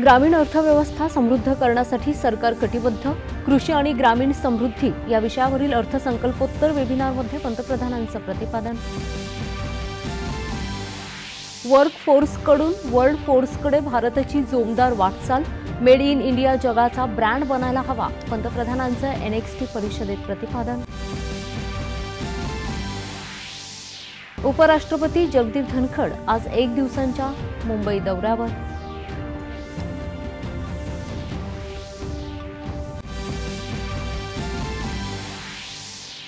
ग्रामीण अर्थव्यवस्था समृद्ध करण्यासाठी सरकार कटिबद्ध. कृषी आणि ग्रामीण समृद्धी या विषयावरील अर्थसंकल्पोत्तर वेबिनारमध्ये पंतप्रधानांचं प्रतिपादन. वर्क फोर्सकडून वर्ल्ड फोर्सकडे भारताची जोमदार वाटचाल. मेड इन इंडिया जगाचा ब्रँड बनायला हवा पंतप्रधानांचं एनएक्सटी परिषदेत प्रतिपादन. उपराष्ट्रपती जगदीप धनखड आज एक दिवसांच्या मुंबई दौऱ्यावर.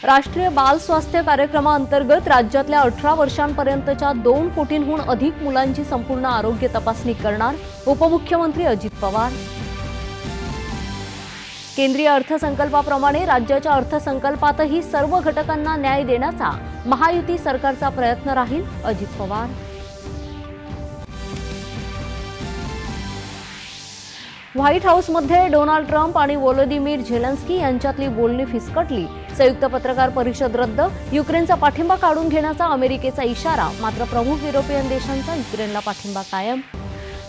राष्ट्रीय बाल स्वास्थ्य कार्यक्रमाअंतर्गत राज्यातल्या अठरा वर्षांपर्यंतच्या दोन कोटींहून अधिक मुलांची संपूर्ण आरोग्य तपासणी करणार उपमुख्यमंत्री अजित पवार. केंद्रीय अर्थसंकल्पाप्रमाणे राज्याच्या अर्थसंकल्पातही सर्व घटकांना न्याय देण्याचा महायुती सरकारचा प्रयत्न राहील अजित पवार. व्हाईट हाऊसमध्ये डोनाल्ड ट्रम्प आणि वोलोदिमीर झेलन्स्की यांच्यातली बोलणी फिसकटली. संयुक्त पत्रकार परिषद रद्द. युक्रेनचा पाठिंबा काढून घेण्याचा अमेरिकेचा इशारा. मात्र प्रमुख युरोपियन देशांचा युक्रेनला पाठिंबा कायम.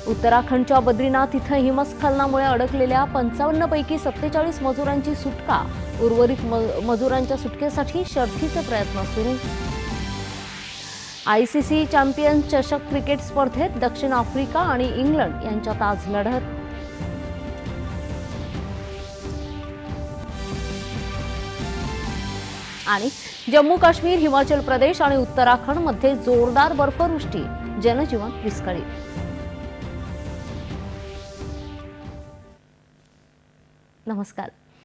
उत्तराखंडच्या बद्रीनाथ इथं हिमस्खलनामुळे अडकलेल्या पंचावन्नपैकी सत्तेचाळीस मजुरांची सुटका. उर्वरित मजुरांच्या सुटकेसाठी शर्थीचे प्रयत्न सुरू. आयसीसी चॅम्पियन्स चषक क्रिकेट स्पर्धेत दक्षिण आफ्रिका आणि इंग्लंड यांच्यात आज लढत. आणि जम्मू काश्मीर हिमाचल प्रदेश आणि उत्तराखंडमध्ये जोरदार बर्फवृष्टी जनजीवन विस्कळीत. नमस्कार.